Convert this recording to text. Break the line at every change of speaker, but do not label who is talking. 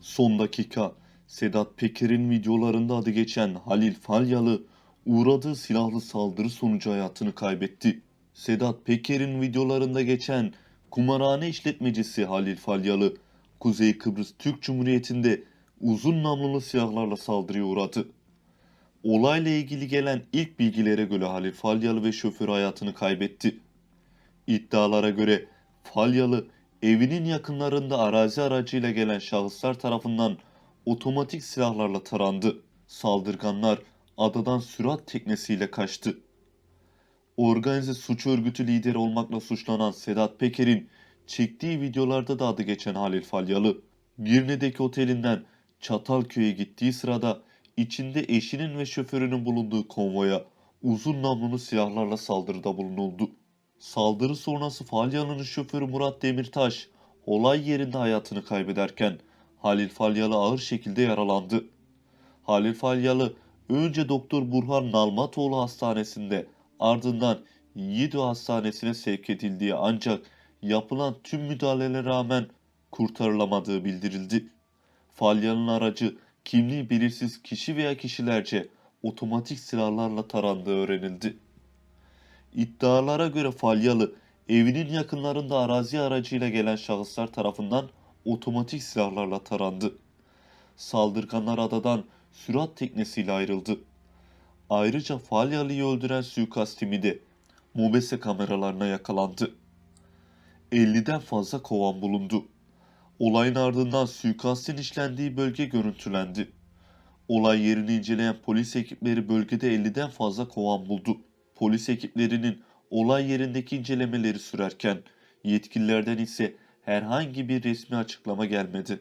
Son dakika Sedat Peker'in videolarında adı geçen Halil Falyalı uğradığı silahlı saldırı sonucu hayatını kaybetti. Sedat Peker'in videolarında geçen kumarhane işletmecisi Halil Falyalı, Kuzey Kıbrıs Türk Cumhuriyeti'nde uzun namlulu silahlarla saldırıya uğradı. Olayla ilgili gelen ilk bilgilere göre Halil Falyalı ve şoförü hayatını kaybetti. İddialara göre Falyalı evinin yakınlarında arazi aracıyla gelen şahıslar tarafından otomatik silahlarla tarandı. Saldırganlar adadan sürat teknesiyle kaçtı. Organize suç örgütü lideri olmakla suçlanan Sedat Peker'in çektiği videolarda da adı geçen Halil Falyalı, Girne'deki otelinden Çatalköy'e gittiği sırada içinde eşinin ve şoförünün bulunduğu konvoya uzun namlulu silahlarla saldırıda bulunuldu. Saldırı sonrası Falyalı'nın şoförü Murat Demirtaş olay yerinde hayatını kaybederken Halil Falyalı ağır şekilde yaralandı. Halil Falyalı önce Doktor Burhan Nalmatoğlu Hastanesi'nde ardından Yiğido Hastanesi'ne sevk edildiği ancak yapılan tüm müdahalelere rağmen kurtarılamadığı bildirildi. Falyalı'nın aracı kimliği belirsiz kişi veya kişilerce otomatik silahlarla tarandığı öğrenildi. İddialara göre Falyalı evinin yakınlarında arazi aracıyla gelen şahıslar tarafından otomatik silahlarla tarandı. Saldırganlar adadan sürat teknesiyle ayrıldı. Ayrıca Falyalı'yı öldüren suikast timi de MOBESE kameralarına yakalandı. 50'den fazla kovan bulundu. Olayın ardından suikastin işlendiği bölge görüntülendi. Olay yerini inceleyen polis ekipleri bölgede 50'den fazla kovan buldu. Polis ekiplerinin olay yerindeki incelemeleri sürerken yetkililerden ise herhangi bir resmi açıklama gelmedi.